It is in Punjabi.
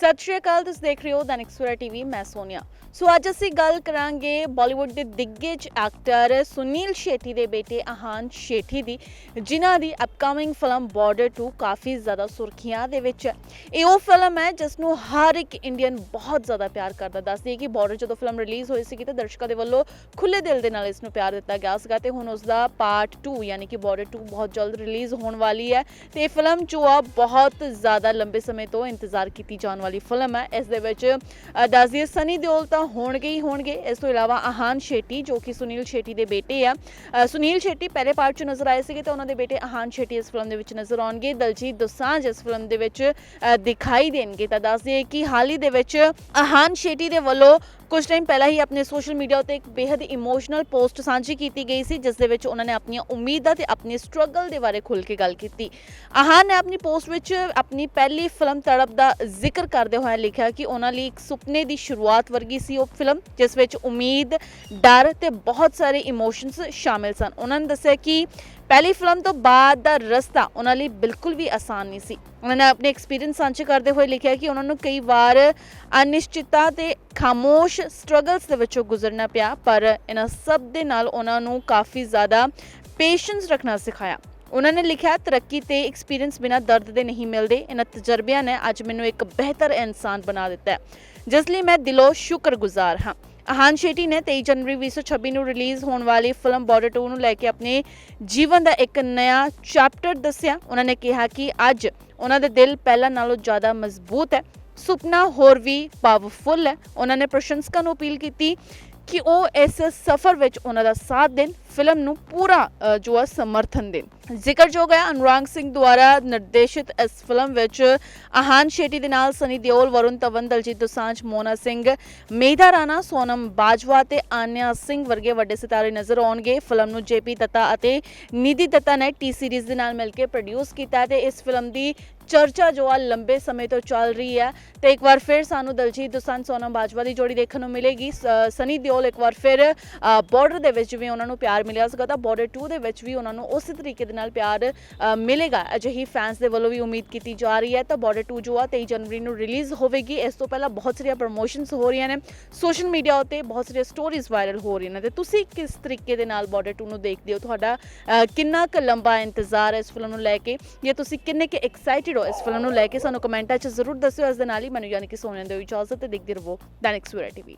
ਸਤਿ ਸ਼੍ਰੀ ਅਕਾਲ, ਤੁਸੀਂ ਦੇਖ ਰਹੇ ਹੋ ਦੈਨਿਕ ਸਵੇਰਾ ਟੀਵੀ, ਮੈਂ ਸੋਨੀਆ। ਸੋ ਅੱਜ ਅਸੀਂ ਗੱਲ ਕਰਾਂਗੇ ਬਾਲੀਵੁੱਡ ਦੇ ਦਿੱਗਜ ਐਕਟਰ ਸੁਨੀਲ ਸ਼ੇਠੀ ਦੇ ਬੇਟੇ ਆਹਾਨ ਸ਼ੇਠੀ ਦੀ, ਜਿਨ੍ਹਾਂ ਦੀ ਅਪਕਮਿੰਗ ਫਿਲਮ ਬਾਰਡਰ 2 ਕਾਫੀ ਜ਼ਿਆਦਾ ਸੁਰਖੀਆਂ ਦੇ ਵਿੱਚ ਹੈ। ਇਹ ਉਹ ਫਿਲਮ ਹੈ ਜਿਸ ਨੂੰ ਹਰ ਇੱਕ ਇੰਡੀਅਨ ਬਹੁਤ ਜ਼ਿਆਦਾ ਪਿਆਰ ਕਰਦਾ ਦੱਸਦੀ ਹੈ ਕਿ ਬਾਰਡਰ ਜਦੋਂ ਫਿਲਮ ਰਿਲੀਜ਼ ਹੋਈ ਸੀ ਤਾਂ ਦਰਸ਼ਕਾਂ ਦੇ ਵੱਲੋਂ ਖੁੱਲੇ ਦਿਲ ਦੇ ਨਾਲ ਇਸ ਨੂੰ ਪਿਆਰ ਦਿੱਤਾ ਗਿਆ ਸੀਗਾ ਤੇ ਹੁਣ ਉਸ ਦਾ ਪਾਰਟ 2 ਯਾਨੀ ਕਿ ਬਾਰਡਰ 2 ਬਹੁਤ ਜਲਦ ਰਿਲੀਜ਼ ਹੋਣ ਵਾਲੀ ਹੈ ਤੇ ਇਹ ਫਿਲਮ ਜੋ ਆ ਬਹੁਤ ਜ਼ਿਆਦਾ ਲੰਬੇ ਸਮੇਂ ਤੋਂ ਇੰਤਜ਼ਾਰ ਕੀਤੀ ਜਾਣ ਵਾਲੀ ਫਿਲਮ ਹੈ। ਇਸ ਦੇ ਵਿੱਚ ਅ, ਦੱਸ ਦਈਏ ਸਨੀ ਦਿਓਲ ਤਾਂ ਹੋਣਗੇ ਹੀ ਹੋਣਗੇ। ਇਸ ਤੋਂ ਇਲਾਵਾ ਆਹਾਨ ਸ਼ੇਟੀ ਜੋ ਕਿ ਸੁਨੀਲ ਸ਼ੇਟੀ ਦੇ ਬੇਟੇ ਆ। ਸੁਨੀਲ ਸ਼ੇਟੀ ਪਹਿਲੇ ਪਾਰਟ 'ਚ ਨਜ਼ਰ ਆਏ ਸੀਗੇ ਤੇ ਉਹਨਾਂ ਦੇ ਬੇਟੇ ਆਹਾਨ ਸ਼ੇਟੀ ਇਸ ਫਿਲਮ ਦੇ ਵਿੱਚ ਨਜ਼ਰ ਆਉਣਗੇ। ਦਲਜੀਤ ਦੋਸਾਂਝ ਇਸ ਫਿਲਮ ਦੇ ਵਿੱਚ ਦਿਖਾਈ ਦੇਣਗੇ। ਤਾਂ ਦੱਸ ਦਈਏ ਕਿ ਹਾਲ ਹੀ ਦੇ ਵਿੱਚ ਆਹਾਨ ਸ਼ੇਟੀ ਦੇ ਵੱਲੋਂ ਕੁਝ ਟਾਈਮ ਪਹਿਲਾਂ ਹੀ ਆਪਣੇ ਸੋਸ਼ਲ ਮੀਡੀਆ ਉੱਤੇ ਇੱਕ ਬੇहद ਇਮੋਸ਼ਨਲ ਪੋਸਟ ਸਾਂਝੀ ਕੀਤੀ ਗਈ ਸੀ ਜਿਸ ਦੇ ਵਿੱਚ ਉਹਨਾਂ ਨੇ ਆਪਣੀਆਂ ਉਮੀਦਾਂ ਤੇ ਆਪਣੇ ਸਟਰਗਲ ਦੇ ਬਾਰੇ ਖੁੱਲ੍ਹ ਕੇ ਗੱਲ ਕੀਤੀ। ਆਹਾਨ ਨੇ ਆਪਣੀ ਪੋਸਟ ਵਿੱਚ ਆਪਣੀ ਪਹਿਲੀ ਫਿਲਮ ਤੜਪ ਦਾ ਜ਼ਿਕਰ ਕਰਦੇ ਹੋਏ ਲਿਖਿਆ ਕਿ ਉਹਨਾਂ ਲਈ ਇੱਕ ਸੁਪਨੇ ਦੀ ਸ਼ੁਰੂਆਤ ਵਰਗੀ ਸੀ ਉਹ ਫਿਲਮ, ਜਿਸ ਵਿੱਚ ਉਮੀਦ, ਡਰ ਤੇ ਬਹੁਤ ਸਾਰੇ ਇਮੋਸ਼ਨਸ ਸ਼ਾਮਿਲ ਸਨ। ਉਹਨਾਂ ਨੇ ਦੱਸਿਆ ਕਿ ਪਹਿਲੀ ਫਿਲਮ ਤੋਂ ਬਾਅਦ ਦਾ ਰਸਤਾ ਉਹਨਾਂ ਲਈ ਬਿਲਕੁਲ ਵੀ ਆਸਾਨ ਨਹੀਂ ਸੀ। ਉਹਨਾਂ ਨੇ ਆਪਣੇ ਐਕਸਪੀਰੀਅੰਸ ਸਾਂਝੇ ਕਰਦੇ ਹੋਏ ਲਿਖਿਆ ਕਿ ਉਹਨਾਂ ਨੂੰ ਕਈ ਵਾਰ ਅਨਿਸ਼ਚਿਤਤਾ ਤੇ ਖਾਮੋਸ਼ ਸਟਰਗਲਸ ਦੇ ਵਿੱਚੋਂ ਗੁਜ਼ਰਨਾ ਪਿਆ, ਪਰ ਇਹਨਾਂ ਸਭ ਦੇ ਨਾਲ ਉਹਨਾਂ ਨੂੰ ਕਾਫੀ ਜ਼ਿਆਦਾ ਪੇਸ਼ੈਂਸ ਰੱਖਣਾ ਸਿਖਾਇਆ। ਉਹਨਾਂ ਨੇ ਲਿਖਿਆ, ਤਰੱਕੀ ਤੇ ਐਕਸਪੀਰੀਅੰਸ ਬਿਨਾਂ ਦਰਦ ਦੇ ਨਹੀਂ ਮਿਲਦੇ। ਇਹਨਾਂ ਤਜਰਬਿਆਂ ਨੇ ਅੱਜ ਮੈਨੂੰ ਇੱਕ ਬਿਹਤਰ ਇਨਸਾਨ ਬਣਾ ਦਿੱਤਾ ਹੈ, ਜਿਸ ਲਈ ਮੈਂ ਦਿਲੋਂ ਸ਼ੁਕਰਗੁਜ਼ਾਰ ਹਾਂ। ਆਹਾਨ ਸ਼ੇਟੀ ਨੇ 23 ਜਨਵਰੀ 2026 ਨੂੰ ਰਿਲੀਜ਼ ਹੋਣ ਵਾਲੀ ਫਿਲਮ ਬਾਰਡਰ 2 ਨੂੰ ਲੈ ਕੇ ਆਪਣੇ ਜੀਵਨ ਦਾ ਇੱਕ ਨਵਾਂ ਚੈਪਟਰ ਦੱਸਿਆ। ਉਹਨਾਂ ਨੇ ਕਿਹਾ ਕਿ ਅੱਜ ਉਹਨਾਂ ਦੇ ਦਿਲ ਪਹਿਲਾਂ ਨਾਲੋਂ ਜ਼ਿਆਦਾ ਮਜ਼ਬੂਤ ਹੈ, ਸੁਪਨਾ ਹੋਰ ਵੀ ਪਾਵਰਫੁਲ ਹੈ। ਉਹਨਾਂ ਨੇ ਪ੍ਰਸ਼ੰਸਕਾਂ ਨੂੰ ਅਪੀਲ ਕੀਤੀ ਕਿ ਉਹ ਇਸ ਸਫ਼ਰ ਵਿੱਚ ਉਹਨਾਂ ਦਾ ਸਾਥ ਦੇਣ। ਫਿਲਮ ਨੂੰ ਪੂਰਾ ਜੋ ਹੈ ਸਮਰਥਨ ਦੇਣ ਜ਼ਿਕਰਯੋਗ ਹੈ ਅਨੁਰਾਗ ਸਿੰਘ ਦੁਆਰਾ ਨਿਰਦੇਸ਼ਿਤ ਇਸ ਫਿਲਮ ਵਿੱਚ ਆਹਾਨ ਸ਼ੇਟੀ ਦੇ ਨਾਲ ਸਨੀ ਦਿਓਲ ਵਰੁਣ ਧਵਨ ਦਲਜੀਤ ਦੋਸਾਂਝ ਮੋਨਾ ਸਿੰਘ ਮੇਧਾ ਰਾਣਾ ਸੋਨਮ ਬਾਜਵਾ ਤੇ ਆਨਿਆ ਸਿੰਘ ਵਰਗੇ ਵੱਡੇ ਸਿਤਾਰੇ ਨਜ਼ਰ ਆਉਣਗੇ ਫਿਲਮ ਨੂੰ ਜੇਪੀ ਦੱਤਾ ਅਤੇ ਨਿਧੀ ਦੱਤਾ ਨੇ ਟੀ ਸੀਰੀਜ਼ ਦੇ ਨਾਲ ਮਿਲ ਕੇ ਪ੍ਰੋਡਿਊਸ ਕੀਤਾ ਹੈ ਤੇ ਇਸ ਫਿਲਮ ਦੀ ਚਰਚਾ ਜੋ ਆ ਲੰਬੇ ਸਮੇਂ ਤੋਂ ਚੱਲ ਰਹੀ ਹੈ ਤੇ ਇੱਕ ਵਾਰ ਫਿਰ ਸਾਨੂੰ ਦਲਜੀਤ ਦੁਸਾਂਝ ਸੋਨਮ ਬਾਜਵਾ ਦੀ ਜੋੜੀ ਦੇਖਣ ਨੂੰ ਮਿਲੇਗੀ ਸ- ਸਨੀ ਦਿਓਲ ਇੱਕ ਵਾਰ ਫਿਰ ਬਾਰਡਰ ਦੇ ਵਿੱਚ ਵੀ ਉਹਨਾਂ ਨੂੰ ਪਿਆਰ ਮਿਲਿਆ ਸੀਗਾ, ਤਾਂ ਬਾਰਡਰ 2 ਦੇ ਵਿੱਚ ਵੀ ਉਹਨਾਂ ਨੂੰ ਉਸੇ ਤਰੀਕੇ ਦੇ ਨਾਲ ਪਿਆਰ ਮਿਲੇਗਾ। ਅਜਿਹੀ ਫੈਨਸ ਦੇ ਵੱਲੋਂ ਵੀ ਉਮੀਦ ਕੀਤੀ ਜਾ ਰਹੀ ਹੈ। ਤਾਂ ਬਾਰਡਰ 2 ਜੋ ਆ 23 ਜਨਵਰੀ ਨੂੰ ਰਿਲੀਜ਼ ਹੋਵੇਗੀ। ਇਸ ਤੋਂ ਪਹਿਲਾਂ ਬਹੁਤ ਸਾਰੀਆਂ ਪ੍ਰੋਮੋਸ਼ਨਸ ਹੋ ਰਹੀਆਂ ਨੇ। ਸੋਸ਼ਲ ਮੀਡੀਆ ਉੱਤੇ ਬਹੁਤ ਸਾਰੀਆਂ ਸਟੋਰੀਜ਼ ਵਾਇਰਲ ਹੋ ਰਹੀਆਂ ਨੇ। ਤੇ ਤੁਸੀਂ ਕਿਸ ਤਰੀਕੇ ਦੇ ਨਾਲ ਬਾਰਡਰ 2 ਨੂੰ ਦੇਖਦੇ ਹੋ? ਤੁਹਾਡਾ ਕਿੰਨਾ ਕੁ ਲੰਬਾ ਇੰਤਜ਼ਾਰ ਹੈ ਇਸ ਫਿਲਮ ਨੂੰ ਲੈ ਕੇ? ਜਾਂ ਤੁਸੀਂ ਕਿੰਨੇ ਕੁ ਐਕਸਾਈਟਿਡ ਹੋ ਇਸ ਫਿਲਮ ਨੂੰ ਲੈ ਕੇ? ਸਾਨੂੰ ਕਮੈਂਟਾਂ 'ਚ ਜ਼ਰੂਰ ਦੱਸਿਓ। ਇਸ ਦੇ ਨਾਲ ਹੀ ਮੈਨੂੰ ਯਾਨੀ ਕਿ ਸੋਨੀਆ ਦਿਓ ਇਜਾਜ਼ਤ ਤੇ ਦੇਖਦੇ ਰਹੋ ਦੈਨਿਕ ਸਵੇਰਾ ਟੀਵੀ।